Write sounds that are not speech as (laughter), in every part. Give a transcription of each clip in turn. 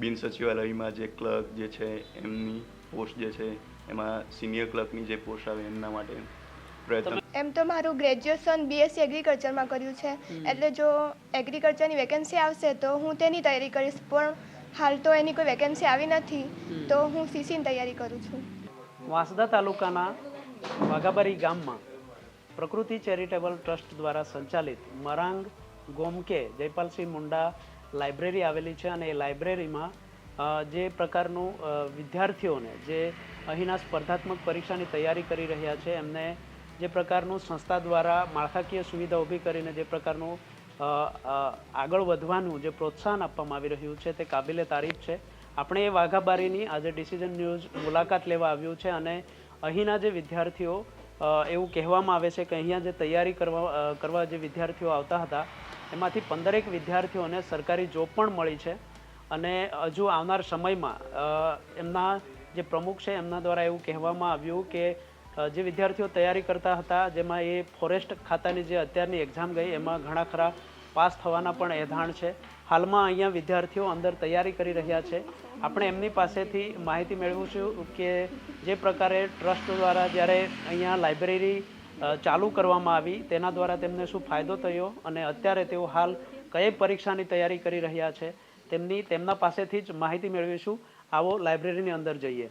બિન સચિવાલયમાં જે ક્લર્ક જે છે એમની પોસ્ટ જે છે એમાં સિનિયર ક્લર્કની જે પોસ્ટ આવે એમના માટે પ્રયત્ન એમ તો મારું ગ્રેજ્યુએશન બીએસસી એગ્રીકલ્ચરમાં કર્યું છે. એટલે જો એગ્રીકલ્ચરની વેકેન્સી આવશે તો હું તેની તૈયારી કરીશ પણ હાલ તો એની કોઈ વેકેન્સી આવી નથી. તો હું સીસીની તૈયારી કરું છું. વાંસદા તાલુકાના વાઘાબારી ગામમાં પ્રકૃતિ ચેરિટેબલ ટ્રસ્ટ દ્વારા સંચાલિત મરાંગ ગોમકે જયપાલસિંહ મુંડા લાઇબ્રેરી આવેલી છે અને એ લાઇબ્રેરીમાં જે પ્રકારનું વિદ્યાર્થીઓને જે અહીંના સ્પર્ધાત્મક પરીક્ષાની તૈયારી કરી રહ્યા છે, એમને જે પ્રકારનું સંસ્થા દ્વારા માળખાકીય સુવિધા ઊભી કરીને જે પ્રકારનું આગળ વધવાનું જે પ્રોત્સાહન આપવામાં આવી રહ્યું છે તે કાબિલે તારીફ છે. આપણે એ વાઘાબારીની આજે ડિસિઝન ન્યૂઝ મુલાકાત લેવા આવ્યું છે અને અહીંના જે વિદ્યાર્થીઓ એવું કહેવામાં આવે છે કે અહીંયા જે તૈયારી કરવા કરવા જે વિદ્યાર્થીઓ આવતા હતા એમાંથી પંદરેક વિદ્યાર્થીઓને સરકારી જોબ પણ મળી છે અને હજુ આવનાર સમયમાં એમના જે પ્રમુખ છે એમના દ્વારા એવું કહેવામાં આવ્યું કે જે વિદ્યાર્થીઓ તૈયારી કરતા હતા, જેમાં એ ફોરેસ્ટ ખાતાની જે અત્યારની એક્ઝામ ગઈ, એમાં ઘણા ખરા પાસ થવાના પણ એધાણ છે. હાલમાં અહીંયા વિદ્યાર્થીઓ અંદર તૈયારી કરી રહ્યા છે. આપણે એમની પાસેથી માહિતી મેળવીશું કે જે પ્રકારે ટ્રસ્ટ દ્વારા જ્યારે અહીંયા લાઇબ્રેરી ચાલુ કરવામાં આવી. તેના દ્વારા તેમને શું ફાયદો થયો અને અત્યારે તેઓ હાલ કઈ પરીક્ષાની તૈયારી કરી રહ્યા છે, તેમની, તેમના પાસેથી જ માહિતી મેળવીશું. આવો લાઇબ્રેરીની અંદર જઈએ.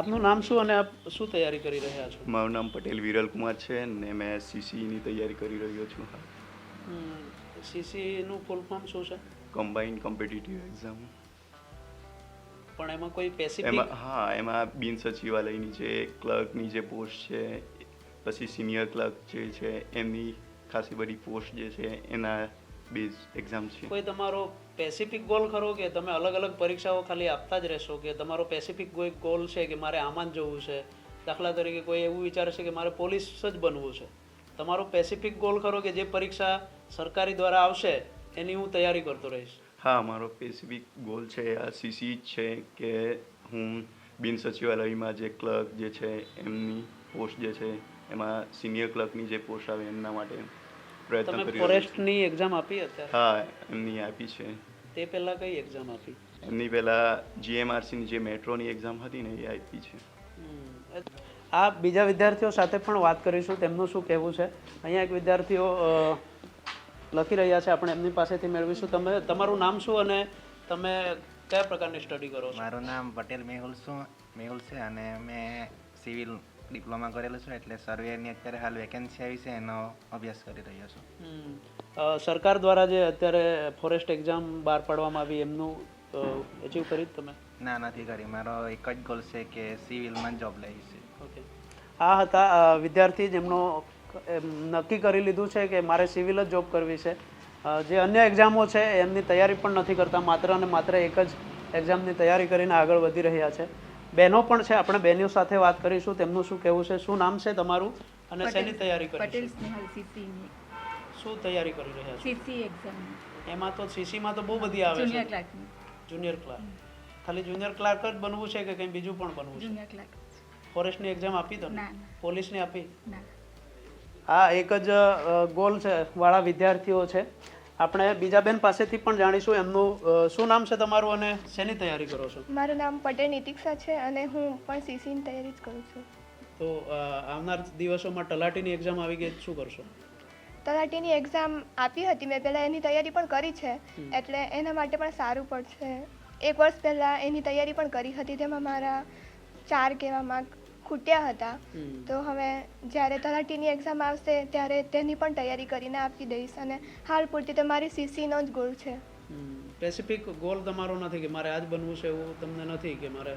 આપનું નામ શું અને આપ શું તૈયારી કરી રહ્યા છો? મારું નામ પટેલ વિરલ કુમાર છે અને મેં સીસીની તૈયારી કરી રહ્યો છું. સીસીનું ફૂલ ફોર્મ શું છે? કમ્બાઇન્ડ કોમ્પિટિટિવ એક્ઝામ પણ એમાં કોઈ પેસિફિક એમાં હા એમાં બિન સચિવાલયની જે ક્લર્કની જે પોસ્ટ છે પછી સિનિયર ક્લર્ક જે છે એમની ખાસી બધી પોસ્ટ જે છે એના બેઝ એક્ઝામ છે. કોઈ તમારો પેસિફિક ગોલ ખરો કે તમે અલગ અલગ પરીક્ષાઓ ખાલી આપતા જ રહેશો કે તમારો પેસિફિક કોઈ ગોલ છે કે મારે આમાં જ જવું છે? દાખલા તરીકે કોઈ એવું વિચારશે કે મારે પોલીસ જ બનવું છે. તમારો પેસિફિક ગોલ ખરો કે જે પરીક્ષા સરકારી દ્વારા આવશે એની હું તૈયારી કરતો રહીશ? હા મારો સ્પેસિફિક ગોલ છે આ સીસી છે કે હું બિન સચિવાલયમાં જે ક્લર્ક જે છે એમની પોસ્ટ જે છે એમાં સિનિયર ક્લર્કની જે પોસ્ટ આવે એમના માટે પ્રયત્ન તમે કરી રહ્યો ફોરેસ્ટની એક્ઝામ આપી અત્યારે? હા એમની આપી છે. તે પહેલાં કઈ એક્ઝામ આપી એમની પહેલાં જીએમઆરસીની જે મેટ્રોની એક્ઝામ હતી ને એ આપી છે. આ બીજા વિદ્યાર્થીઓ સાથે પણ વાત કરીશું તેમનું શું કહેવું છે? અહીંયા એક વિદ્યાર્થીઓ લખી રહ્યા છે આપણે એમની પાસેથી મેળવીશું. તમે તમારું નામ શું અને તમે કયા પ્રકારની સ્ટડી કરો છો? મારું નામ પટેલ મેહુલ શું મેહુલ છે અને મેં સિવિલ ડિપ્લોમા કરેલું છું એટલે સર્વેની અત્યારે હાલ વેકેન્સી આવી છે એનો અભ્યાસ કરી રહ્યો છું. સરકાર દ્વારા જે અત્યારે ફોરેસ્ટ એક્ઝામ બહાર પાડવામાં આવી એમનું અચીવ કરી તમે? ના નથી કરી. મારો એક જ ગોલ છે કે સિવિલમાં જોબ લઈ છે. ઓકે આ હતા વિદ્યાર્થી જેમનો એમ નક્કી કરી લીધું છે કે મારે સિવિલ જ જોબ કરવી છે. જે અન્ય એક્ઝામો છે એમની તૈયારી પણ નથી કરતા. માત્ર અને માત્ર એક જ એક્ઝામની તૈયારી કરીને આગળ વધી રહ્યા છે. બહેનો પણ છે આપણે બહેનો સાથે વાત કરીશું. તેમનું શું કહેવું છે? શું નામ છે તમારું? અને શેની તૈયારી કરી પટેલ સ્નેહલ સીસીની શું તૈયારી કરી રહ્યા છો? સીસી એક્ઝામ એમાં તો સીસીમાં તો બહુ બધી આવે જુનિયર છે. જુનિયર ક્લાર્ક ખાલી જુનિયર ક્લાર્ક જ બનવું છે કે કંઈ બીજું પણ બનવું છે? જુનિયર ક્લાર્ક ફોરેસ્ટની એક્ઝામ આપી દો ના, ના. પોલીસની આપી? ના. આ એક જ ગોલ છે વાળા વિદ્યાર્થીઓ છે. આપણે બીજા બેન પાસેથી પણ જાણીશું એમનું શું નામ છે તમારું અને શેની તૈયારી કરો છો? મારું નામ પટેલ નિતિક્ષા છે અને હું પણ સીસીની તૈયારી જ કરું છું. તો આવનાર દિવસોમાં તલાટીની એક્ઝામ આવી ગઈ શું કરશો? તલાટીની એક્ઝામ આપી હતી. મેં પહેલાં એની તૈયારી પણ કરી છે. એટલે એના માટે પણ સારું પડશે. એક વર્ષ પહેલાં એની તૈયારી પણ કરી હતી. તેમાં મારા ચાર કેવા માર્ક ખૂટ્યા હતા. તો હવે જ્યારે તલાટીની એક્ઝામ આવશે ત્યારે તેની પણ તૈયારી કરીને આપી દઈશ. અને હાલ પૂરતી તો મારી સીસીનો જ ગોલ છે. સ્પેસિફિક ગોલ તમારો નથી કે મારે આજ બનવું છે એવું તમને નથી કે મારે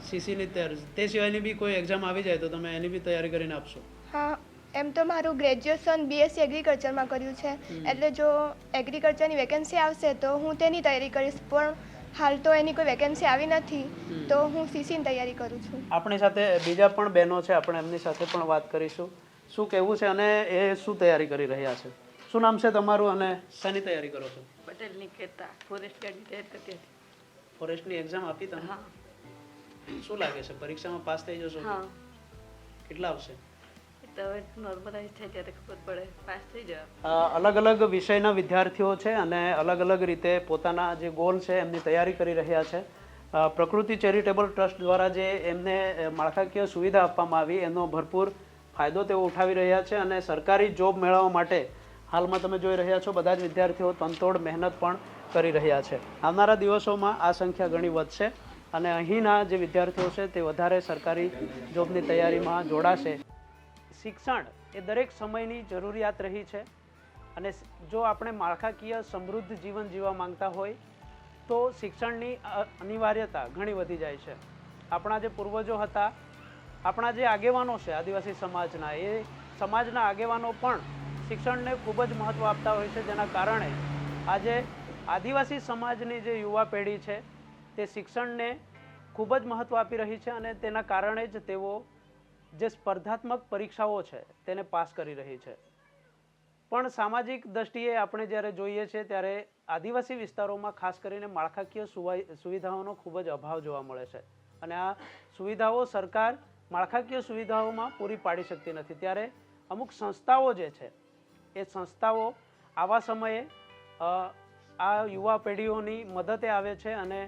સીસીની તૈયારી તે સિવાયની બી કોઈ એક્ઝામ આવી જાય તો તમે એની બી તૈયારી કરીને આપશો? હા એમ તો મારું ગ્રેજ્યુએશન બીએસસી એગ્રીકલ્ચરમાં કર્યું છે. એટલે જો એગ્રીકલ્ચરની વેકેન્સી આવશે તો હું તેની તૈયારી કરીશ. પણ હાલ તો એની કોઈ વેકેન્સી આવી નથી. તો હું સીસીની તૈયારી કરું છું. આપણી સાથે બીજા પણ બહેનો છે. આપણે એમની સાથે પણ વાત કરીશું. શું કહેવું છે અને એ શું તૈયારી કરી રહ્યા છે? શું નામ છે તમારું અને શેની તૈયારી કરો છો? પટેલ નિકેતા ફોરેસ્ટ ગાર્ડની તૈયારી કરતી હતી ફોરેસ્ટની એક્ઝામ આપી તમે? હા. શું લાગે છે? પરીક્ષામાં પાસ થઈ જશો હા. કેટલા આવશે? અલગ અલગ વિષયના વિદ્યાર્થીઓ છે અને અલગ અલગ રીતે પોતાના જે ગોલ છે એમની તૈયારી કરી રહ્યા છે. પ્રકૃતિ ચેરિટેબલ ટ્રસ્ટ દ્વારા જે એમને માળખાકીય સુવિધા આપવામાં આવી, એનો ભરપૂર ફાયદો તેઓ ઉઠાવી રહ્યા છે અને સરકારી જોબ મેળવવા માટે હાલમાં તમે જોઈ રહ્યા છો બધા જ વિદ્યાર્થીઓ તનતોડ મહેનત પણ કરી રહ્યા છે. આવનારા દિવસોમાં આ સંખ્યા ઘણી વધશે અને અહીંના જે વિદ્યાર્થીઓ છે તે વધારે સરકારી જોબની તૈયારીમાં જોડાશે. શિક્ષણ એ દરેક સમયની જરૂરિયાત રહી છે. અને જો આપણે માળખાકીય સમૃદ્ધ જીવન જીવવા માંગતા હોય, તો શિક્ષણની અનિવાર્યતા ઘણી વધી જાય છે. આપણા જે પૂર્વજો હતા, આપણા જે આગેવાનો છે, આદિવાસી સમાજના, એ સમાજના આગેવાનો પણ શિક્ષણને ખૂબ જ મહત્ત્વ આપતા હોય છે. જેના કારણે આજે આદિવાસી સમાજની જે યુવા પેઢી છે, તે શિક્ષણને ખૂબ જ મહત્ત્વ આપી રહી છે અને તેના કારણે જ તેઓ જે સ્પર્ધાત્મક પરીક્ષાઓ છે, તેને પાસ કરી રહી છે. પણ સામાજિક દ્રષ્ટિએ આપણે જ્યારે જોઈએ છે ત્યારે આદિવાસી વિસ્તારોમાં ખાસ કરીને માળખાકીય સુવિધાઓનો ખૂબ જ અભાવ જોવા મળે છે. અને આ સુવિધાઓ સરકાર માળખાકીય સુવિધાઓમાં પૂરી પાડી શકતી નથી. ત્યારે અમુક સંસ્થાઓ જે છે, એ સંસ્થાઓ આવા સમયે આ યુવા પેઢીઓની મદદે આવે છે અને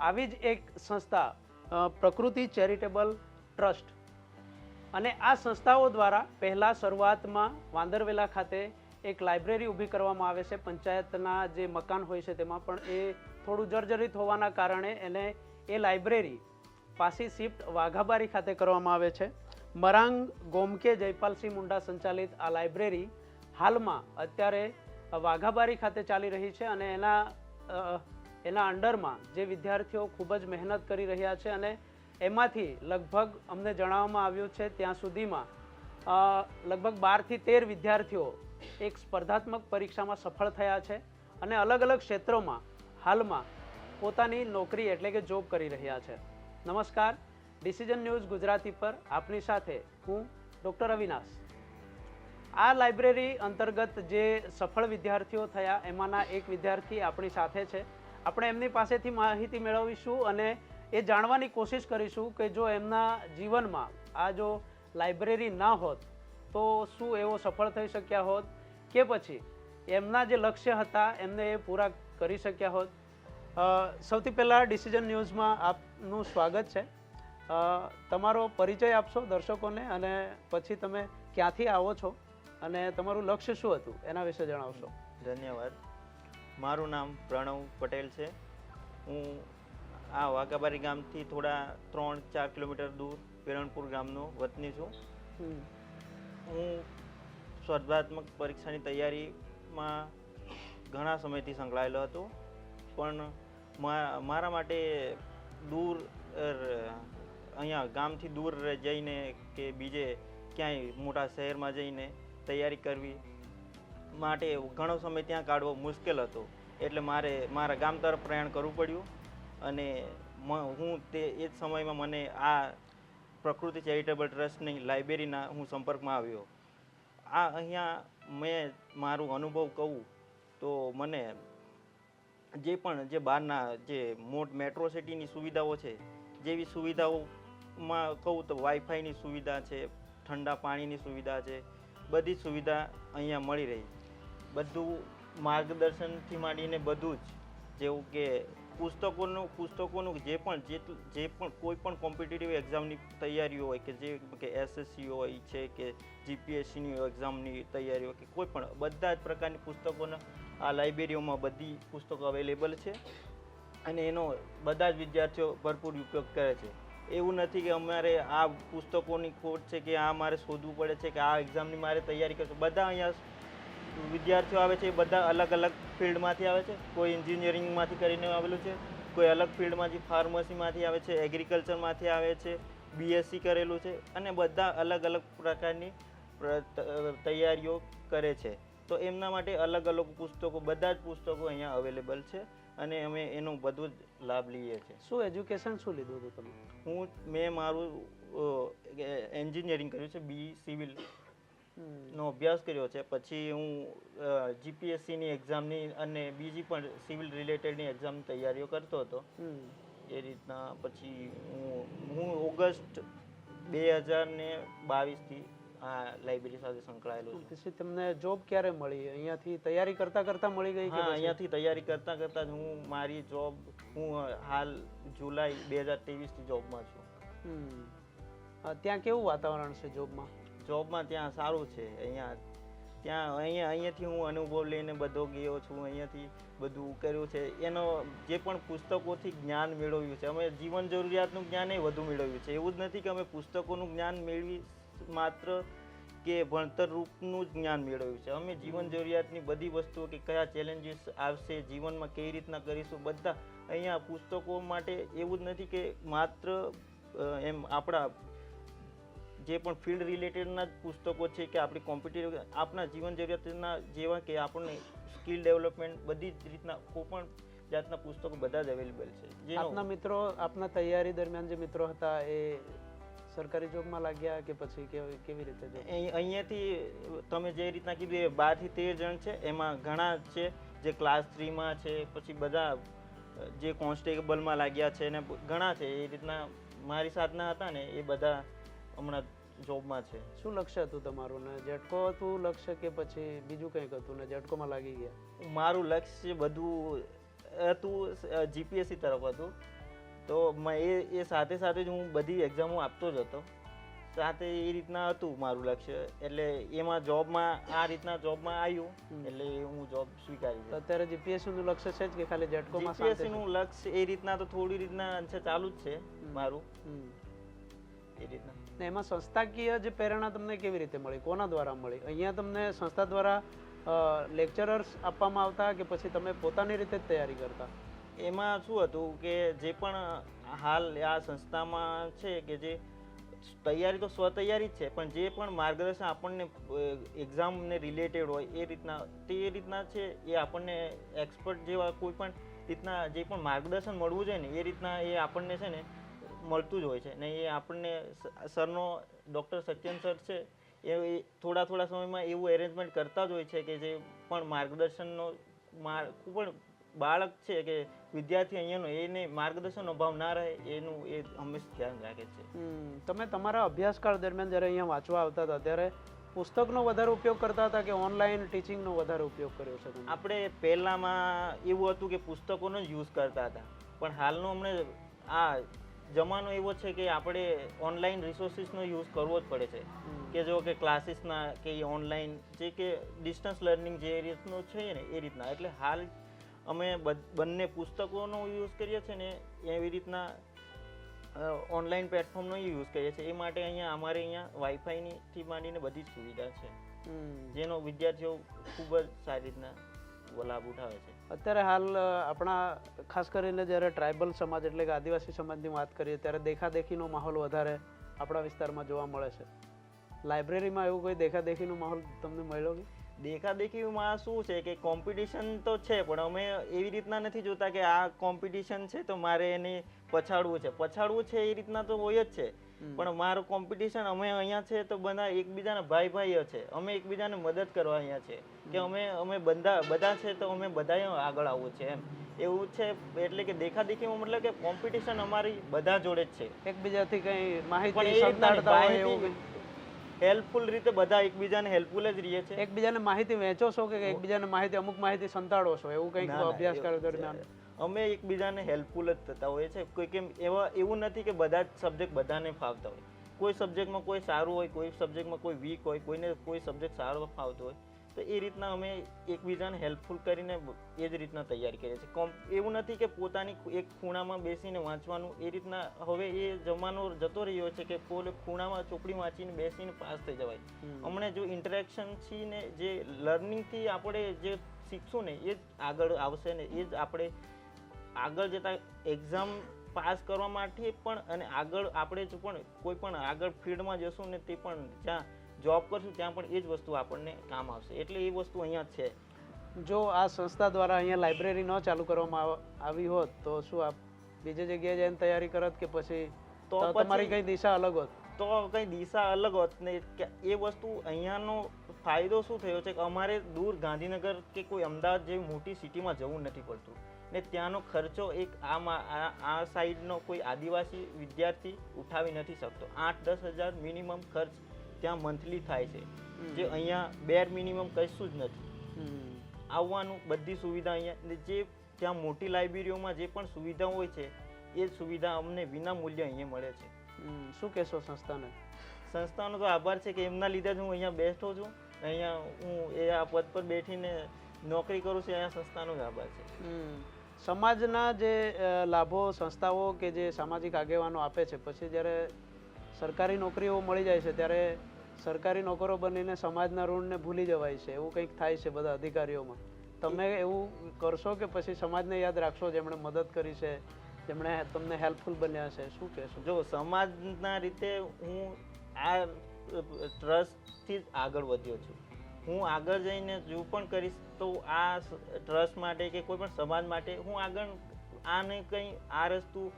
આવી જ એક સંસ્થા પ્રકૃતિ ચેરિટેબલ ટ્રસ્ટ અને આ સંસ્થાઓ દ્વારા પહેલાં શરૂઆતમાં વાંદરવેલા ખાતે એક લાઇબ્રેરી ઊભી કરવામાં આવે છે. પંચાયતના જે મકાન હોય છે તેમાં પણ એ થોડું જર્જરિત હોવાના કારણે એને એ લાઇબ્રેરી પાસી શિફ્ટ વાઘાબારી ખાતે કરવામાં આવે છે. મરાંગ ગોમકે જયપાલસિંહ મુંડા સંચાલિત આ લાઇબ્રેરી હાલમાં અત્યારે વાઘાબારી ખાતે ચાલી રહી છે અને એના એના અંડરમાં જે વિદ્યાર્થીઓ ખૂબ જ મહેનત કરી રહ્યા છે અને એમાંથી લગભગ અમને જણાવવામાં આવ્યું છે ત્યાં સુધીમાં લગભગ બારથી તેર વિદ્યાર્થીઓ એક સ્પર્ધાત્મક પરીક્ષામાં સફળ થયા છે અને અલગ અલગ ક્ષેત્રોમાં હાલમાં પોતાની નોકરી એટલે કે જોબ કરી રહ્યા છે. નમસ્કાર ડિસિઝન ન્યૂઝ ગુજરાતી પર આપની સાથે હું ડૉક્ટર અવિનાશ. આ લાઇબ્રેરી અંતર્ગત જે સફળ વિદ્યાર્થીઓ થયા, એમાંના એક વિદ્યાર્થી આપણી સાથે છે. આપણે એમની પાસેથી માહિતી મેળવીશું અને એ જાણવાની કોશિશ કરીશું કે જો એમના જીવનમાં આ જો લાઇબ્રેરી ના હોત, તો શું એવો સફળ થઈ શક્યા હોત કે પછી એમના જે લક્ષ્ય હતા એમને એ પૂરા કરી શક્યા હોત? સૌથી પહેલાં ડિસિઝન ન્યૂઝમાં આપનું સ્વાગત છે. તમારો પરિચય આપશો દર્શકોને અને પછી તમે ક્યાંથી આવો છો અને તમારું લક્ષ્ય શું હતું એના વિશે જણાવશો. ધન્યવાદ. મારું નામ પ્રણવ પટેલ છે. હું આ વાઘાબારી ગામથી થોડા ત્રણ ચાર કિલોમીટર દૂર પેરણપુર ગામનો વતની છું. હું સ્પર્ધાત્મક પરીક્ષાની તૈયારીમાં ઘણા સમયથી સંકળાયેલો હતો પણ મારા માટે દૂર અહીંયા ગામથી દૂર જઈને કે બીજે ક્યાંય મોટા શહેરમાં જઈને તૈયારી કરવી માટે ઘણો સમય ત્યાં કાઢવો મુશ્કેલ હતો. એટલે મારે મારા ગામ તરફ પ્રયાણ કરવું પડ્યું. અને હું તે એ જ સમયમાં મને આ પ્રકૃતિ ચેરિટેબલ ટ્રસ્ટની લાઇબ્રેરીના હું સંપર્કમાં આવ્યો. આ અહીંયા મેં મારું અનુભવ કહું તો મને જે પણ જે બહારના જે મોટ મેટ્રો સિટીની સુવિધાઓ છે, જેવી સુવિધાઓમાં કહું તો વાઈફાઈની સુવિધા છે, ઠંડા પાણીની સુવિધા છે, બધી સુવિધા અહીંયા મળી રહી. બધું માર્ગદર્શનથી માંડીને બધું જ, જેવું કે પુસ્તકોનું પુસ્તકોનું જે પણ જેટલું જે પણ કોઈ પણ કોમ્પિટિટિવ એક્ઝામની તૈયારીઓ હોય કે જે, કે એસએસસી હોય છે કે જીપીએસસીની એક્ઝામની તૈયારી હોય કે કોઈ પણ, બધા જ પ્રકારની પુસ્તકોના આ લાઇબ્રેરીઓમાં બધી પુસ્તકો અવેલેબલ છે અને એનો બધા જ વિદ્યાર્થીઓ ભરપૂર ઉપયોગ કરે છે. એવું નથી કે અમારે આ પુસ્તકોની ખોટ છે કે આ મારે શોધવું પડે છે કે આ એક્ઝામની મારે તૈયારી કરશું બધા અહીંયા વિદ્યાર્થીઓ આવે છે એ બધા અલગ અલગ ફિલ્ડમાંથી આવે છે. કોઈ એન્જિનિયરિંગમાંથી કરીને આવેલું છે કોઈ અલગ ફિલ્ડમાંથી ફાર્મસીમાંથી આવે છે એગ્રીકલ્ચરમાંથી આવે છે બીએસસી કરેલું છે અને બધા અલગ અલગ પ્રકારની તૈયારીઓ કરે છે. તો એમના માટે અલગ અલગ પુસ્તકો બધા જ પુસ્તકો અહીંયા અવેલેબલ છે અને અમે એનો બધું જ લાભ લઈએ છીએ. શું એજ્યુકેશન શું લીધું હતું તમે? હું મેં મારું એન્જિનિયરિંગ કર્યું છે બી સિવિલ. નો અભ્યાસ કર્યો છે. પછી હું જીપીએસસીની એક્ઝામની અને બીજી પણ સિવિલ રિલેટેડની એક્ઝામની તૈયારીઓ કરતો હતો. એ રીતના પછી હું હું ઓગસ્ટ બે હજાર ને બાવીસથી આ લાઇબ્રેરી સાથે સંકળાયેલો છું. પછી તમને જોબ ક્યારે મળી? અહીંયાથી તૈયારી કરતા કરતા મળી ગઈ કે હા અહીંયાથી તૈયારી કરતા કરતા જ હું મારી જોબ હું હાલ જુલાઈ બે હજાર ત્રેવીસથી જોબમાં છું. ત્યાં કેવું વાતાવરણ છે જોબમાં જોબમાં ત્યાં સારું છે. અહીંયા ત્યાં અહીંયા અહીંયાથી હું અનુભવ લઈને બધો ગયો છું. અહીંયાથી બધું કર્યું છે. એનો જે પણ પુસ્તકોથી જ્ઞાન મેળવ્યું છે. અમે જીવન જરૂરિયાતનું જ્ઞાન એ વધુ મેળવ્યું છે. એવું જ નથી કે અમે પુસ્તકોનું જ્ઞાન મેળવી માત્ર કે ભણતર રૂપનું જ જ્ઞાન મેળવ્યું છે. અમે જીવન જરૂરિયાતની બધી વસ્તુઓ કે કયા ચેલેન્જીસ આવશે, જીવનમાં કેવી રીતના કરીશું, બધા અહીંયા પુસ્તકો માટે એવું જ નથી કે માત્ર એમ આપણા જે પણ ફિલ્ડ રિલેટેડના જ પુસ્તકો છે કે આપણી કોમ્પિટિટિવ આપણા જીવન જરૂરિયાતના જેવા કે આપણને સ્કિલ ડેવલપમેન્ટ બધી જ રીતના કોઈ પણ જાતના પુસ્તકો બધા જ અવેલેબલ છે. જે આપના મિત્રો આપના તૈયારી દરમિયાન જે મિત્રો હતા એ સરકારી જોબમાં લાગ્યા કે પછી કેવી રીતે અહીંયાથી તમે જે રીતના કીધું એ બારથી તેર જણ છે એમાં ઘણા છે જે ક્લાસ થ્રીમાં છે પછી બધા જે કોન્સ્ટેબલમાં લાગ્યા છે ને ઘણા છે એ રીતના મારી સાથના હતા ને એ બધા હમણાં જોબમાં છે. શું લક્ષ્ય હતું તમારું? ને ઝટકો હતું લક્ષ્ય કે પછી બીજું કંઈક હતું? ને ઝટકોમાં લાગી ગયા? મારું લક્ષ્ય બધું હતું જીપીએસસી તરફ હતું. તો મ- એ એ સાથે સાથે જ હું બધી એક્ઝામો આપતો જ હતો. સાથે એ રીતના હતું મારું લક્ષ્ય. એટલે એમાં જોબમાં આ રીતના જોબમાં આવ્યું. એટલે હું જોબ સ્વીકારી અત્યારે જીપીએસસી નું લક્ષ્ય છે જ કે ખાલી જેટકોમાં જીપીએસસી નું લક્ષ્ય એ રીતના તો થોડી રીતના અંશે ચાલુ જ છે મારું. એ રીતના. ને એમાં સંસ્થાકીય જે પ્રેરણા તમને કેવી રીતે મળી? કોના દ્વારા મળી? અહીંયા તમને સંસ્થા દ્વારા લેક્ચરર્સ આપવામાં આવતા કે પછી તમે પોતાની રીતે જ તૈયારી કરતા? એમાં શું હતું કે જે પણ હાલ આ સંસ્થામાં છે કે જે તૈયારી તો સ્વ તૈયારી જ છે, પણ જે પણ માર્ગદર્શન આપણને એક્ઝામને રિલેટેડ હોય એ રીતના, તે રીતના છે એ આપણને એક્સપર્ટ જેવા કોઈ પણ રીતના જે પણ માર્ગદર્શન મળવું જોઈએ ને એ રીતના એ આપણને છે ને મળતું જ હોય છે. ને એ આપણને સરનો ડૉક્ટર સત્યન સર છે એ થોડા થોડા સમયમાં એવું એરેન્જમેન્ટ કરતા જ હોય છે કે જે પણ માર્ગદર્શનનો માર કોઈ પણ બાળક છે કે વિદ્યાર્થી અહીંયાનો એને માર્ગદર્શનનો અભાવ ના રહે એનું એ હંમેશા ધ્યાન રાખે છે. તમે તમારા અભ્યાસકાળ દરમિયાન જ્યારે અહીંયા વાંચવા આવતા હતા ત્યારે પુસ્તકનો વધારે ઉપયોગ કરતા હતા કે ઓનલાઈન ટીચિંગનો વધારે ઉપયોગ કર્યો છે આપણે પહેલાંમાં એવું હતું કે પુસ્તકોનો જ યુઝ કરતા હતા. પણ હાલનો અમને આ જમાનો એવો છે કે આપણે ઓનલાઈન રિસોર્સિસનો યુઝ કરવો જ પડે છે. કે જો કે ક્લાસીસના કે ઓનલાઈન જે કે ડિસ્ટન્સ લર્નિંગ જે રીતનું છે ને એ રીતના. એટલે હાલ અમે બંને પુસ્તકોનો યુઝ કરીએ છીએ ને એવી રીતના ઓનલાઈન પ્લેટફોર્મનો યુઝ કરીએ છીએ. એ માટે અહીંયા અમારે અહીંયા વાઈફાઈની થી માંડીને બધી જ સુવિધા છે. જેનો વિદ્યાર્થીઓ ખૂબ જ સારી રીતના લાભ ઉઠાવે છે. અત્યારે હાલ આપણા ખાસ કરીને જ્યારે ટ્રાઇબલ સમાજ એટલે કે આદિવાસી સમાજની વાત કરીએ ત્યારે દેખાદેખીનો માહોલ વધારે આપણા વિસ્તારમાં જોવા મળે છે. લાઇબ્રેરીમાં એવું કોઈ દેખાદેખીનો માહોલ તમને મળ્યો કે? દેખાદેખીમાં શું છે કે કોમ્પિટિશન તો છે પણ અમે એવી રીતના નથી જોતા કે આ કોમ્પિટિશન છે તો મારે એને પછાડવું છે. પછાડવું છે એ રીતના તો હોય જ છે. પણ મારું કોમ્પિટિશન અમે અહીંયા છે તો બધા એકબીજાના ભાઈ ભાઈઓ છે. અમે એકબીજાને મદદ કરવા અહીંયા છે. કે અમે અમે બધા બધા છે તો અમે બધાએ આગળ આવવું છે એમ. એવું છે એટલે કે દેખાદેખીમાં મતલબ કે કોમ્પિટિશન અમારી બધા જોડે જ છે. એકબીજાથી કંઈ માહિતી હેલ્પફુલ રીતે બધા એકબીજાને હેલ્પફુલ જ રહીએ છે? એકબીજાને માહિતી વહેંચો છો કે એકબીજાને માહિતી અમુક માહિતી સંતાડો છો? એવું કંઈક અભ્યાસ કરો દરમિયાન? અમે એકબીજાને હેલ્પફુલ જ થતા હોઈએ છીએ. કોઈ કેમ એવા એવું નથી કે બધા જ સબ્જેક્ટ બધાને ફાવતા હોય. કોઈ સબ્જેક્ટમાં કોઈ સારું હોય કોઈ સબ્જેક્ટમાં કોઈ વીક હોય કોઈને કોઈ સબ્જેક્ટ સારો ફાવતો હોય. તો એ રીતના અમે એકબીજાને હેલ્પફુલ કરીને એ જ રીતના તૈયારી કરીએ છીએ. કોમ એવું નથી કે પોતાની એક ખૂણામાં બેસીને વાંચવાનું એ રીતના હવે એ જમાનો જતો રહ્યો છે કે પોલે ખૂણામાં ચોપડી વાંચીને બેસીને પાસ થઈ જવાય. હમણાં જો ઇન્ટરેક્શન છીએ ને જે લર્નિંગથી આપણે જે શીખશું ને એ જ આગળ આવશે ને એ જ આપણે આગળ જતા એક્ઝામ પાસ કરવા માટે પણ અને આગળ આપણે જ પણ કોઈ પણ આગળ ફિલ્ડમાં જશું ને તે પણ જ્યાં જોબ કરશું ત્યાં પણ એ જ વસ્તુ આપણને કામ આવશે. એટલે એ વસ્તુ અહીંયા છે. જો આ સંસ્થા દ્વારા અહીંયા લાઇબ્રેરી ન ચાલુ કરવામાં આવી હોત તો શું આપ બીજી જગ્યાએ જઈને તૈયારી કરત કે પછી તો તમારી કઈ દિશા અલગ હોત? તો કંઈ દિશા અલગ હોત ને એ વસ્તુ અહીંયાનો ફાયદો શું થયો છે કે અમારે દૂર ગાંધીનગર કે કોઈ અમદાવાદ જેવી મોટી સિટીમાં જવું નથી પડતું. ને ત્યાંનો ખર્ચો એક આ આ સાઈડનો કોઈ આદિવાસી વિદ્યાર્થી ઉઠાવી નથી શકતો. આઠ દસ હજાર મિનિમમ ખર્ચ ત્યાં મંથલી થાય છે. જે અહીંયા બેર મિનિમમ કશું જ નથી. આવવાનું બધી સુવિધા અહીંયા જે ત્યાં મોટી લાઇબ્રેરીઓમાં જે પણ સુવિધા હોય છે એ સુવિધા અમને વિના મૂલ્યે અહીંયા મળે છે. શું કહેશો સંસ્થાને? સંસ્થાનો તો આભાર છે કે એમના લીધે જ હું અહીંયા બેઠો છું. અહીંયા હું એ આ પદ પર બેઠીને નોકરી કરું છું અહીંયા સંસ્થાનો જ આભાર છે. સમાજના જે લાભો, સંસ્થાઓ કે જે સામાજિક આગેવાનો આપે છે, પછી જ્યારે સરકારી નોકરીઓ મળી જાય છે, ત્યારે સરકારી નોકરો બનીને સમાજના ઋણને ભૂલી જવાય છે, એવું કંઈક થાય છે બધા અધિકારીઓમાં. તમે એવું કરશો કે પછી સમાજને યાદ રાખશો, જેમણે મદદ કરી છે, જેમણે તમને હેલ્પફુલ બન્યા છે, શું કહેશો? જો, સમાજના રીતે હું આ ટ્રસ્ટથી જ આગળ વધ્યો છું. હું આગળ જઈને જો પણ કરીશ તો આ ટ્રસ્ટ માટે કે કોઈ પણ સમાજ માટે હું આગળ આને કંઈ, આ રસ્તુ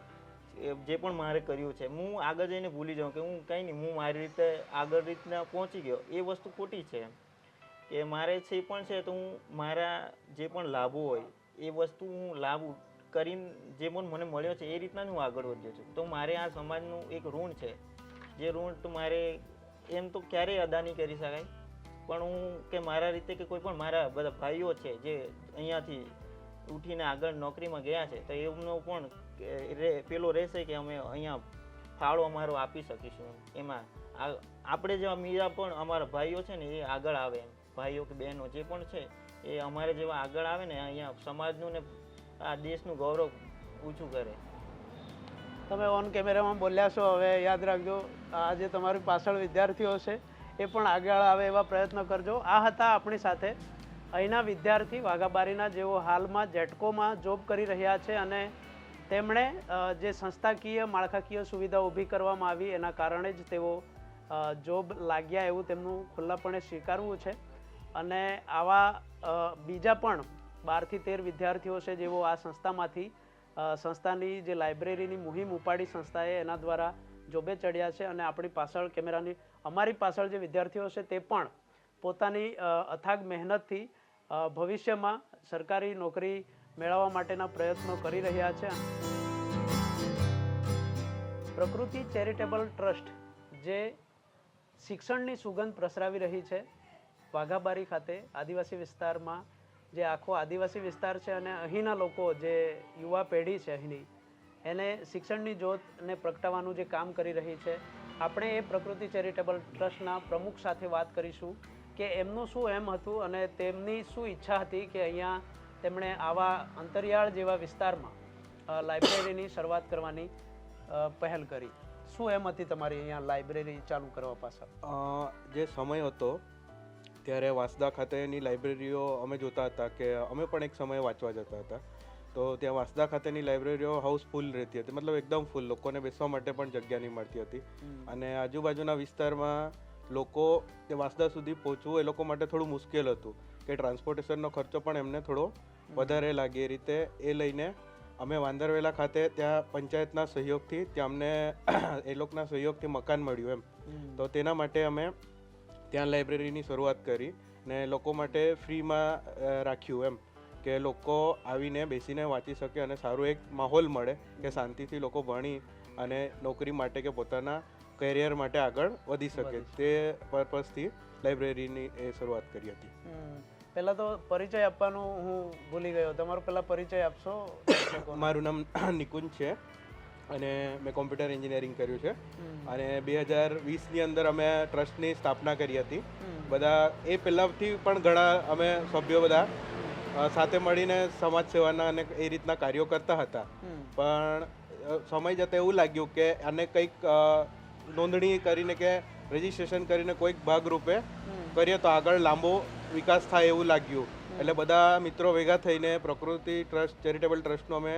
જે પણ મારે કર્યું છે, હું આગળ જઈને ભૂલી જાઉં કે હું કંઈ નહીં, હું મારી રીતે આગળ રીતના પહોંચી ગયો. એ વસ્તુ ખોટી છે કે મારે છે પણ છે તો હું મારા જે પણ લાભો હોય, એ વસ્તુ હું લાભ કરીને જે પણ મને મળ્યો છે એ રીતના જ હું આગળ વધ્યો છું. તો મારે આ સમાજનું એક ઋણ છે. જે ઋણ તો મારે એમ તો ક્યારેય અદા નહીં કરી શકાય. પણ હું કે મારા રીતે કે કોઈ પણ મારા બધા ભાઈઓ છે જે અહીંયાથી ઉઠીને આગળ નોકરીમાં ગયા છે, તો એમનો પણ પેલો રહેશે કે અમે અહીંયા ફાળો અમારો આપી શકીશું એમાં. આપણે જેવા મીરા પણ અમારા ભાઈઓ છે ને એ આગળ આવે ભાઈઓ કે બહેનો જે પણ છે, એ અમારે જેવા આગળ આવે ને અહીંયા સમાજનું ને આ દેશનું ગૌરવ ઊંચું કરે. તમે ઓન કેમેરામાં બોલ્યા છો, હવે યાદ રાખજો, આજે તમારી પાછળ વિદ્યાર્થીઓ છે એ પણ આગળ આવે એવા પ્રયત્ન કરજો. આ હતા આપણી સાથે અહીંના વિદ્યાર્થી વાઘાબારીના જેઓ હાલમાં જેટકોમાં જોબ કરી રહ્યા છે અને તેમણે જે સંસ્થાકીય માળખાકીય સુવિધા ઊભી કરવામાં આવી એના કારણે જ તેઓ જોબ લાગ્યા એવું તેમનું ખુલ્લાપણે સ્વીકારવું છે. અને આવા બીજા પણ બારથી તેર વિદ્યાર્થીઓ છે જેઓ આ સંસ્થામાંથી સંસ્થાની જે લાઇબ્રેરીની મુહિમ ઉપાડી સંસ્થાએ એના દ્વારા જોબે ચડ્યા છે અને આપણી પાછળ કેમેરાની અમારી પાછળ જે વિદ્યાર્થીઓ છે તે પણ પોતાની અથાગ મહેનતથી ભવિષ્યમાં સરકારી નોકરી મેળવવા માટેના પ્રયત્નો કરી રહ્યા છે. પ્રકૃતિ ચેરિટેબલ ટ્રસ્ટ જે શિક્ષણની સુગંધ પ્રસરાવી રહી છે, વાઘાબારી ખાતે, આદિવાસી વિસ્તારમાં જે આખો આદિવાસી વિસ્તાર છે અને અહીંના લોકો જે યુવા પેઢી છે અહીંની, એને શિક્ષણની જોતને પ્રગટાવવાનું જે કામ કરી રહી છે આપણે એ પ્રકૃતિ ચેરિટેબલ ટ્રસ્ટના પ્રમુખ સાથે વાત કરીશું કે એમનું શું એમ હતું અને તેમની શું ઈચ્છા હતી કે અહીંયા તેમણે આવા અંતરિયાળ જેવા વિસ્તારમાં લાઇબ્રેરીની શરૂઆત કરવાની પહેલ કરી. શું એમ હતી તમારી અહીંયા લાઇબ્રેરી ચાલુ કરવા પાછળ? જે સમય હતો, ત્યારે વાંસદા ખાતેની લાઇબ્રેરીઓ અમે જોતા હતા કે અમે પણ એક સમયે વાંચવા જતા હતા. તો ત્યાં વાંસદા ખાતેની લાઇબ્રેરીઓ હાઉસફુલ રહેતી હતી. મતલબ એકદમ ફૂલ લોકોને બેસવા માટે પણ જગ્યા નહીં મળતી હતી. અને આજુબાજુના વિસ્તારમાં લોકો તે વાંસદા સુધી પહોંચવું એ લોકો માટે થોડું મુશ્કેલ હતું કે ટ્રાન્સપોર્ટેશનનો ખર્ચો પણ એમને થોડો વધારે લાગે. એ રીતે એ લઈને અમે વાંદરવેલા ખાતે ત્યાં પંચાયતના સહયોગથી ત્યાં અમને (clears throat) એ લોકોના સહયોગથી મકાન મળ્યું એમ. તો તેના માટે અમે ત્યાં લાઇબ્રેરીની શરૂઆત કરી ને લોકો માટે ફ્રીમાં રાખ્યું એમ. કે લોકો આવીને બેસીને વાંચી શકે અને સારું એક માહોલ મળે કે શાંતિથી લોકો ભણી અને નોકરી માટે કે પોતાના કરિયર માટે આગળ વધી શકે. તે પર્પઝથી લાઇબ્રેરીની એ શરૂઆત કરી હતી. પહેલાં તો પરિચય આપવાનું હું ભૂલી ગયો. તમારો પહેલા પરિચય આપશો મારું નામ (clears throat) નિકુંજ છે અને મેં કોમ્પ્યુટર એન્જિનિયરિંગ કર્યું છે. અને બે હજાર વીસની અંદર અમે ટ્રસ્ટની સ્થાપના કરી હતી. બધા એ પહેલાંથી પણ ઘણા અમે સભ્યો બધા સાથે મળીને સમાજ સેવાના અને એ રીતના કાર્યો કરતા હતા. પણ સમય જતાં એવું લાગ્યું કે આને કંઈક નોંધણી કરીને કે રજીસ્ટ્રેશન કરીને કોઈક ભાગરૂપે કરીએ તો આગળ લાંબો વિકાસ થાય એવું લાગ્યું. એટલે બધા મિત્રો ભેગા થઈને પ્રકૃતિ ટ્રસ્ટ ચેરિટેબલ ટ્રસ્ટનું અમે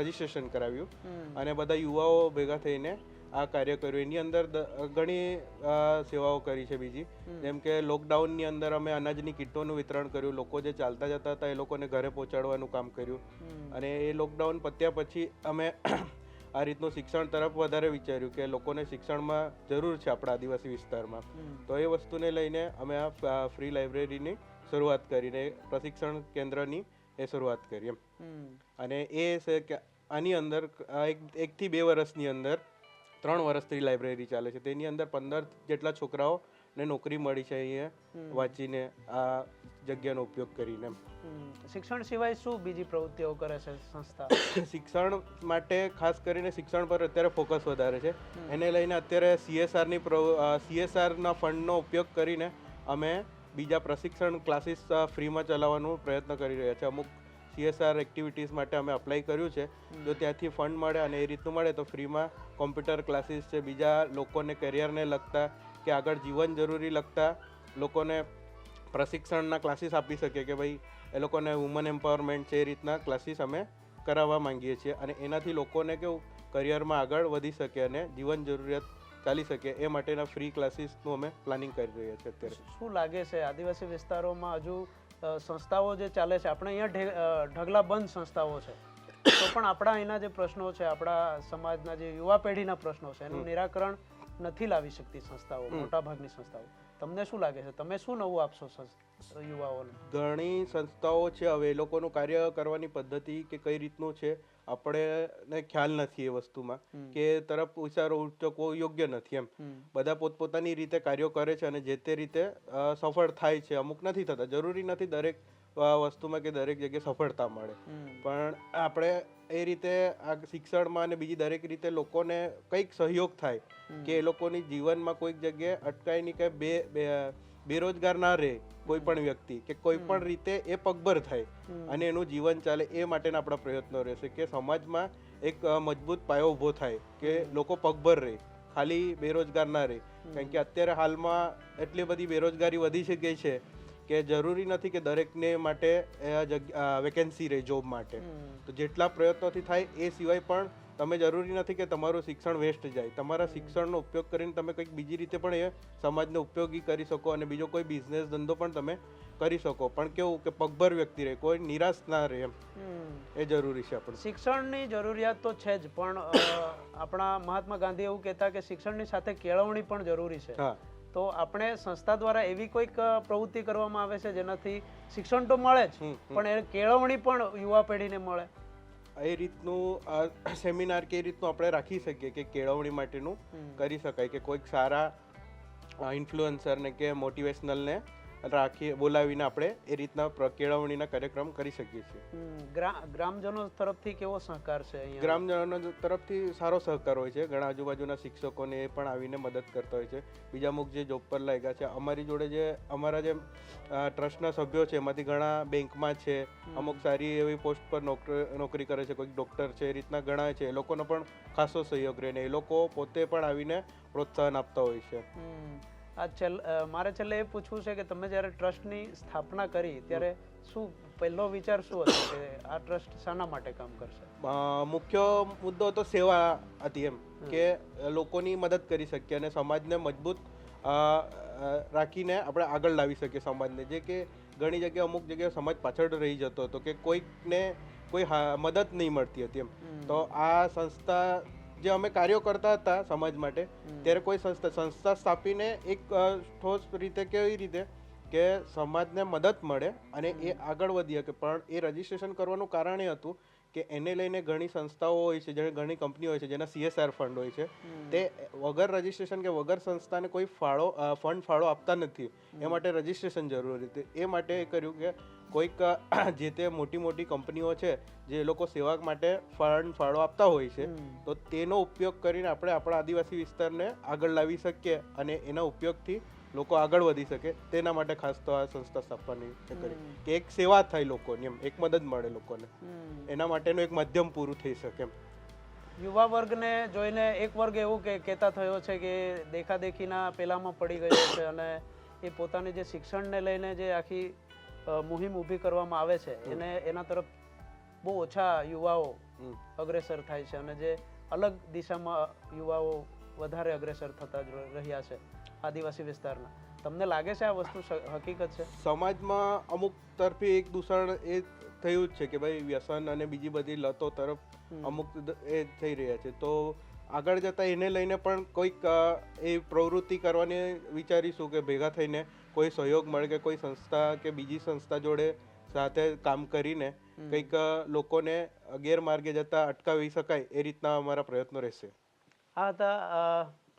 રજીસ્ટ્રેશન કરાવ્યું. અને બધા યુવાઓ ભેગા થઈને આ કાર્ય કર્યું. એની અંદર ઘણી સેવાઓ કરી છે બીજી. જેમ કે લોકડાઉનની અંદર અમે અનાજની કીટોનું વિતરણ કર્યું. લોકો જે ચાલતા જતા હતા એ લોકોને ઘરે પહોંચાડવાનું કામ કર્યું. અને એ લોકડાઉન પત્યા પછી અમે (clears throat) આ રીતનું શિક્ષણ તરફ વધારે વિચાર્યું કે લોકોને શિક્ષણમાં જરૂર છે આપણા આદિવાસી વિસ્તારમાં. તો એ વસ્તુને લઈને અમે આ ફ્રી લાઇબ્રેરીની શરૂઆત કરીને પ્રશિક્ષણ કેન્દ્રની એ શરૂઆત કરી એમ. અને એ છે કે આની અંદર એક એકથી બે વર્ષની અંદર ત્રણ વર્ષથી લાઇબ્રેરી ચાલે છે. તેની અંદર પંદર જેટલા છોકરાઓને નોકરી મળી છે અહીંયા વાંચીને આ જગ્યાનો ઉપયોગ કરીને શિક્ષણ સિવાય શું બીજી પ્રવૃત્તિઓ કરે છે સંસ્થા? (coughs) શિક્ષણ માટે ખાસ કરીને શિક્ષણ પર અત્યારે ફોકસ વધારે છે. એને લઈને અત્યારે સીએસઆરની સીએસઆરના ફંડનો ઉપયોગ કરીને અમે બીજા પ્રશિક્ષણ ક્લાસીસ ફ્રીમાં ચલાવવાનો પ્રયત્ન કરી રહ્યા છે. અમુક સીએસઆર એક્ટિવિટીઝ માટે અમે અપ્લાય કર્યું છે. જો ત્યાંથી ફંડ મળે અને એ રીતનું મળે તો ફ્રીમાં કોમ્પ્યુટર ક્લાસીસ છે બીજા લોકોને કરિયરને લગતા કે આગળ જીવન જરૂરી લગતા લોકોને પ્રશિક્ષણના ક્લાસીસ આપી શકીએ કે ભાઈ એ લોકોને વુમન એમ્પાવરમેન્ટ છે એ રીતના ક્લાસીસ અમે કરાવવા માંગીએ છીએ. અને એનાથી લોકોને કેવું કરિયરમાં આગળ વધી શકે અને જીવન જરૂરિયાત ચાલી શકે એ માટેના ફ્રી ક્લાસીસનું અમે પ્લાનિંગ કરી રહ્યા છીએ અત્યારે. શું લાગે છે? આદિવાસી વિસ્તારોમાં હજુ સંસ્થાઓ જે ચાલે છે આપણે અહીંયા ઢગલા બંધ સંસ્થાઓ છે. તો પણ આપણા અહીંના જે પ્રશ્નો છે આપણા સમાજના જે યુવા પેઢીના પ્રશ્નો છે એનું નિરાકરણ નથી લાવી શકતી સંસ્થાઓ મોટાભાગની સંસ્થાઓ. તમને શું લાગે છે? તમે શું નવું આપશો યુવાઓને? ઘણી સંસ્થાઓ છે હવે એ લોકોનું કાર્ય કરવાની પદ્ધતિ કે કઈ રીતનું છે આપણે ખ્યાલ નથી એ વસ્તુમાં કે તરફ વિચારો ઉચકવો યોગ્ય નથી એમ. બધા પોતપોતાની રીતે કાર્યો કરે છે અને જે તે રીતે સફળ થાય છે અમુક નથી થતા. જરૂરી નથી દરેક વસ્તુમાં કે દરેક જગ્યાએ સફળતા મળે. પણ આપણે એ રીતે આ શિક્ષણમાં અને બીજી દરેક રીતે લોકોને કંઈક સહયોગ થાય કે એ લોકોની જીવનમાં કોઈક જગ્યાએ અટકાય નહીં કે બે બે- બેરોજગાર ના રહે કોઈ પણ વ્યક્તિ કે કોઈ પણ રીતે એ પગભર થાય અને એનું જીવન ચાલે એ માટેના આપણા પ્રયત્નો રહેશે કે સમાજમાં એક મજબૂત પાયો ઊભો થાય કે લોકો પગભર રહે ખાલી બેરોજગાર ના રહે કારણ કે અત્યારે હાલમાં એટલી બધી બેરોજગારી વધી છે ગઈ છે કે જરૂરી નથી કે દરેકને માટે વેકેન્સી રહે જોબ માટે. તો જેટલા પ્રયત્નોથી થાય એ સિવાય પણ તમે જરૂરી નથી કે તમારું શિક્ષણ વેસ્ટ જાય. તમારા શિક્ષણનો ઉપયોગ કરીને તમે કંઈક બીજી રીતે પણ એ સમાજને ઉપયોગી કરી શકો અને બીજો કોઈ બિઝનેસ ધંધો પણ તમે કરી શકો. પણ કેવું કે પગભર વ્યક્તિ રહે કોઈ નિરાશ ના રહે એમ. એ જરૂરી છે આપણે. શિક્ષણની જરૂરિયાત તો છે જ પણ આપણા મહાત્મા ગાંધી એવું કહેતા કે શિક્ષણની સાથે કેળવણી પણ જરૂરી છે. હા. તો આપણે સંસ્થા દ્વારા એવી કોઈક પ્રવૃત્તિ કરવામાં આવે છે જેનાથી શિક્ષણ તો મળે જ. પણ એ કેળવણી પણ યુવા પેઢીને મળે. એ રીતનું સેમિનાર કે એ રીતનું આપણે રાખી શકીએ કે કેળવણી માટેનું કરી શકાય કે કોઈક સારા ઇન્ફ્લુઅન્સરને કે મોટિવેશનલને રાખી બોલાવીને આપણે એ રીતના કેળવણીના કાર્યક્રમ કરી શકીએ છીએ. ગ્રામજનો તરફથી કેવો સહકાર છે ગ્રામજનો તરફથી સારો સહકાર હોય છે. ઘણા આજુબાજુના શિક્ષકોને એ પણ આવીને મદદ કરતા હોય છે. બીજા અમુક જે જોબ પર લાગ્યા છે અમારી જોડે જે અમારા જે ટ્રસ્ટના સભ્યો છે એમાંથી ઘણા બેંકમાં છે. અમુક સારી એવી પોસ્ટ પર નોકરી કરે છે કોઈક ડૉક્ટર છે એ રીતના ઘણા છે. એ લોકોનો પણ ખાસો સહયોગ રહે ને એ લોકો પોતે પણ આવીને પ્રોત્સાહન આપતા હોય છે. આ છેલ્લે મારે છેલ્લે એ પૂછવું છે કે તમે જ્યારે ટ્રસ્ટની સ્થાપના કરી ત્યારે શું પહેલો વિચાર શું હતો કે આ ટ્રસ્ટ શાના માટે કામ કરશે? મુખ્ય મુદ્દો તો સેવા હતી એમ કે લોકોની મદદ કરી શકીએ અને સમાજને મજબૂત રાખીને આપણે આગળ લાવી શકીએ સમાજને. જે કે ઘણી જગ્યાએ અમુક જગ્યાએ સમાજ પાછળ રહી જતો હતો કે કોઈકને કોઈ મદદ નહીં મળતી હતી એમ. તો આ સંસ્થા જે અમે કાર્યો કરતા હતા સમાજ માટે ત્યારે કોઈ સંસ્થા સંસ્થા સ્થાપીને એક ઠોસ રીતે કેવી રીતે કે સમાજને મદદ મળે અને એ આગળ વધી શકે પણ એ રજીસ્ટ્રેશન કરવાનું કારણ એ હતું કે એને લઈને ઘણી સંસ્થાઓ હોય છે જેને ઘણી કંપનીઓ હોય છે જેના સીએસઆર ફંડ હોય છે. તે વગર રજીસ્ટ્રેશન કે વગર સંસ્થાને કોઈ ફાળો ફંડ ફાળો આપતા નથી. એ માટે રજીસ્ટ્રેશન જરૂરી હતી. એ માટે એ કર્યું કે કોઈક જે તે મોટી મોટી કંપનીઓ છે જે એ લોકો સેવા માટે ફંડ ફાળો આપતા હોય છે તો તેનો ઉપયોગ કરીને આપણે આપણા આદિવાસી વિસ્તારને આગળ લાવી શકીએ અને એના ઉપયોગથી લોકો આગળ વધી શકે. તેના માટે ખાસ તો આ સંસ્થા સ્થાપવાની કરી. કે એક સેવા થાય લોકોની એમ એક મદદ મળે લોકોને. એના માટેનું એક માધ્યમ પૂરું થઈ શકે એમ. યુવા વર્ગને જોઈને એક વર્ગ એવું કે કહેતા થયો છે કે દેખાદેખીના પેલામાં પડી ગયો છે અને એ પોતાની જે શિક્ષણને લઈને જે આખી મુહિમ ઊભી કરવામાં આવે છે. એને એના તરફ બહુ ઓછા યુવાઓ અગ્રેસર થાય છે અને જે અલગ દિશામાં યુવાઓ વધારે અગ્રેસર થતા જ રહ્યા છે આદિવાસી વિસ્તારના. તમને લાગે છે આ વસ્તુ હકીકત છે? સમાજમાં અમુક તરફી એક દૂષણ એ થયું જ છે કે ભાઈ વ્યસન અને બીજી બધી લતો તરફ અમુક એ થઈ રહ્યા છે. તો આગળ જતાં એને લઈને પણ કોઈક એ પ્રવૃત્તિ કરવાની વિચારીશું કે ભેગા થઈને કોઈ સહયોગ મળે કે કોઈ સંસ્થા કે બીજી સંસ્થા જોડે સાથે કામ કરીને કંઈક લોકોને ગેરમાર્ગે જતા અટકાવી શકાય એ રીતના અમારા પ્રયત્નો રહેશે. આ હતા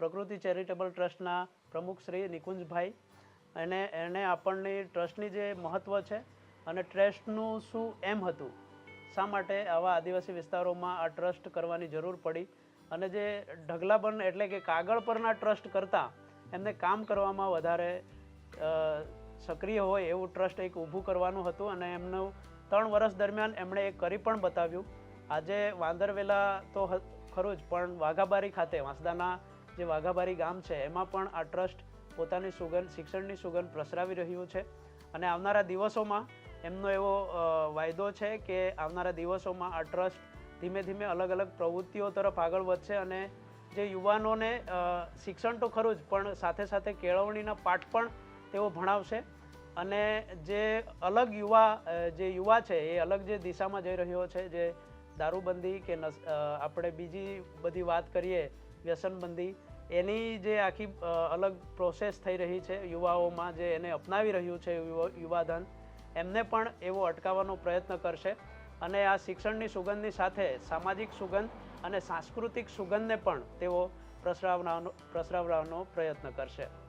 પ્રકૃતિ ચેરિટેબલ ટ્રસ્ટના પ્રમુખ શ્રી નિકુંજભાઈ. અને એણે આપણને ટ્રસ્ટની જે મહત્ત્વ છે અને ટ્રસ્ટનું શું એમ હતું શા માટે આવા આદિવાસી વિસ્તારોમાં આ ટ્રસ્ટ કરવાની જરૂર પડી? અને જે ઢગલાબંધ એટલે કે કાગળ પરના ટ્રસ્ટ કરતાં એમને કામ કરવામાં વધારે સક્રિય હોય એવું ટ્રસ્ટ એક ઊભું કરવાનું હતું અને એમનું ત્રણ વર્ષ દરમિયાન એમણે એ કરી પણ બતાવ્યું. આજે વાંદરવેલા તો ખરું જ, પણ વાઘાબારી ખાતે, વાંસદાના જે વાઘાબારી ગામ છે, એમાં પણ આ ટ્રસ્ટ પોતાની સુગંધ શિક્ષણની સુગંધ પ્રસરાવી રહ્યું છે. અને આવનારા દિવસોમાં એમનો એવો વાયદો છે કે આવનારા દિવસોમાં આ ટ્રસ્ટ ધીમે ધીમે અલગ અલગ પ્રવૃત્તિઓ તરફ આગળ વધશે અને જે યુવાનોને શિક્ષણ તો ખરું જ, પણ સાથે સાથે કેળવણીના પાઠ પણ તેઓ ભણાવશે. અને જે અલગ યુવા જે યુવા છે, એ અલગ જે દિશામાં જઈ રહ્યો છે, જે દારૂબંધી કે આપણે બીજી બધી વાત કરીએ, વ્યસનબંધી, એની જે આખી અલગ પ્રોસેસ થઈ રહી છે યુવાઓમાં, જે એને અપનાવી રહ્યું છે યુવા- યુવાધન, એમને પણ એવો અટકાવવાનો પ્રયત્ન કરશે. અને આ શિક્ષણની સુગંધની સાથે સામાજિક સુગંધ અને સાંસ્કૃતિક સુગંધને પણ તેઓ પ્રસરાવવાનો પ્રસરાવવાનો પ્રયત્ન કરશે.